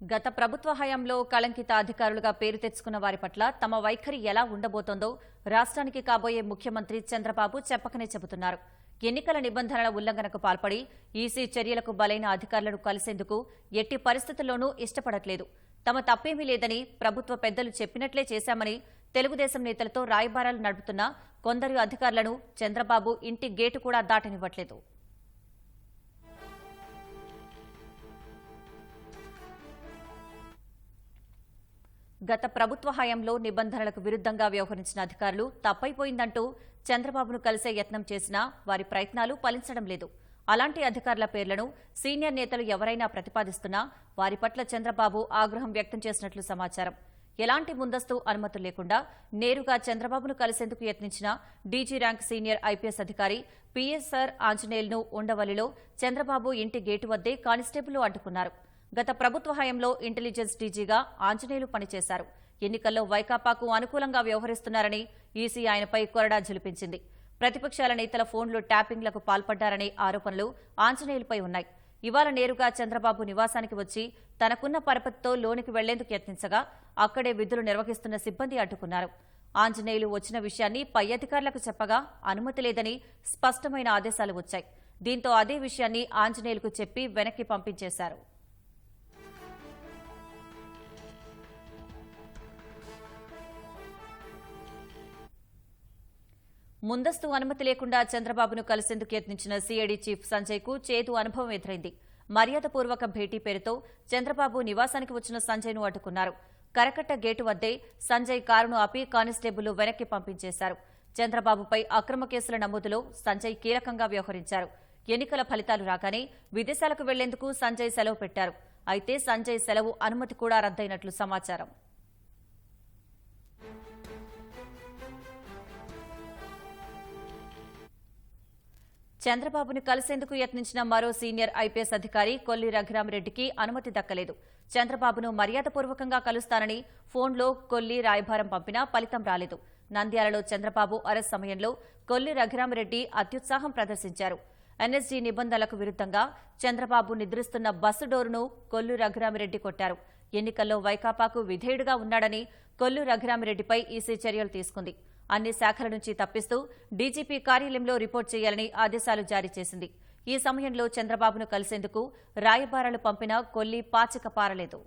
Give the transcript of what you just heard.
గత ప్రభుత్వ హయాంలో కళంకిత అధికారులుగా పేరు తెచ్చుకున్న వారి పట్ల తమ వైఖరి ఎలా ఉండబోతోందో రాష్ట్రానికి కాబోయే ముఖ్యమంత్రి చంద్రబాబు చెప్పకనే చెబుతున్నారు. ఎన్నికల నిబంధనల ఉల్లంఘనకు పాల్పడి ఈసీ చర్యలకు బలైన అధికారులను కలిసేందుకు ఎట్టి పరిస్థితుల్లోనూ ఇష్టపడట్లేదు. తమ తప్పేమీ లేదని ప్రభుత్వ పెద్దలు చెప్పినట్లే చేశామని తెలుగుదేశం నేతలతో రాయబారాలు నడుపుతున్న కొందరు అధికారులను చంద్రబాబు ఇంటి గేటు కూడా దాటనివ్వట్లేదు. గత ప్రభుత్వ హయాంలో నిబంధనలకు విరుద్ధంగా వ్యవహరించిన అధికారులు తప్పైపోయిందంటూ చంద్రబాబును కలిసే యత్నం చేసినా వారి ప్రయత్నాలు ఫలించడం లేదు. అలాంటి అధికారుల పేర్లను సీనియర్ నేతలు ఎవరైనా ప్రతిపాదిస్తున్నా వారి పట్ల చంద్రబాబు ఆగ్రహం వ్యక్తం చేసినట్లు సమాచారం. ఎలాంటి ముందస్తు అనుమతులు లేకుండా నేరుగా చంద్రబాబును కలిసేందుకు యత్నించిన డీజీ ర్యాంక్ సీనియర్ ఐపీఎస్ అధికారి పీఎస్ఆర్ ఆంజనేయులను ఉండవల్లిలో చంద్రబాబు ఇంటి గేటు వద్దే కానిస్టేబుల్ అడ్డుకున్నారు. గత ప్రభుత్వ హయాంలో ఇంటెలిజెన్స్ డీజీగా ఆంజనేయులు పనిచేశారు. ఎన్నికల్లో వైకాపాకు అనుకూలంగా వ్యవహరిస్తున్నారని ఈసీ ఆయనపై కొరడా జలిపించింది ప్రతిపక్షాల నేతల ఫోన్లు ట్యాపింగ్లకు పాల్పడ్డారనే ఆరోపణలు ఆంజనేయులపై ఉన్నాయి. ఇవాళ నేరుగా చంద్రబాబు నివాసానికి వచ్చి తనకున్న పరపతితో లోనికి వెళ్ళేందుకు యత్నించగా అక్కడే విధులు నిర్వహిస్తున్న సిబ్బంది అడ్డుకున్నారు. ఆంజనేయులు వచ్చిన విషయాన్ని పై అధికారులకు చెప్పగా అనుమతి లేదని స్పష్టమైన ఆదేశాలు వచ్చాయి. దీంతో అదే విషయాన్ని ఆంజనేయులకు చెప్పి వెనక్కి పంపించేశారు. ముందస్తు అనుమతి లేకుండా చంద్రబాబును కలిసేందుకు యత్నించిన సీఐడీ చీఫ్ సంజయ్కు చేదు అనుభవం ఎదురైంది. మర్యాదపూర్వక భేటీ పేరుతో చంద్రబాబు నివాసానికి వచ్చిన సంజయ్ను అడ్డుకున్నారు. కరకట్ట గేటు వద్దే సంజయ్ కారును ఆపి కానిస్టేబుల్ వెనక్కి పంపించేశారు. చంద్రబాబుపై అక్రమ కేసుల నమోదులో సంజయ్ కీలకంగా వ్యవహరించారు. ఎన్నికల ఫలితాలు రాగానే విదేశాలకు వెళ్ళేందుకు సంజయ్ సెలవు పెట్టారు. అయితే సంజయ్ సెలవు అనుమతి కూడా రద్దయినట్లు సమాచారం. చంద్రబాబును కలిసేందుకు యత్నించిన మరో సీనియర్ ఐపీఎస్ అధికారి కొల్లి రఘురామరెడ్డికి అనుమతి దక్కలేదు. చంద్రబాబును మర్యాదపూర్వకంగా కలుస్తానని ఫోన్లో కొల్లి రాయభారం పంపినా ఫలితం రాలేదు. నంద్యాలలో చంద్రబాబు అరెస్ట్ సమయంలో కొల్లి రఘురామరెడ్డి అత్యుత్సాహం ప్రదర్శించారు. ఎన్ఎస్జీ నిబంధనలకు విరుద్ధంగా చంద్రబాబు నిద్రిస్తున్న బస్సు డోరును కొల్లు రఘురామిరెడ్డి కొట్టారు. ఎన్నికల్లో వైకాపాకు విధేయుడుగా ఉన్నాడని కొల్లు రఘురామిరెడ్డిపై ఈసీ చర్యలు తీసుకుంది. అన్ని శాఖల నుంచి తప్పిస్తూ డీజీపీ కార్యాలయంలో రిపోర్ట్ చేయాలని ఆదేశాలు జారీ చేసింది. ఈ సమయంలో చంద్రబాబును కలిసేందుకు రాయబారాలు పంపిన కొల్లి పాచిక పారలేదు.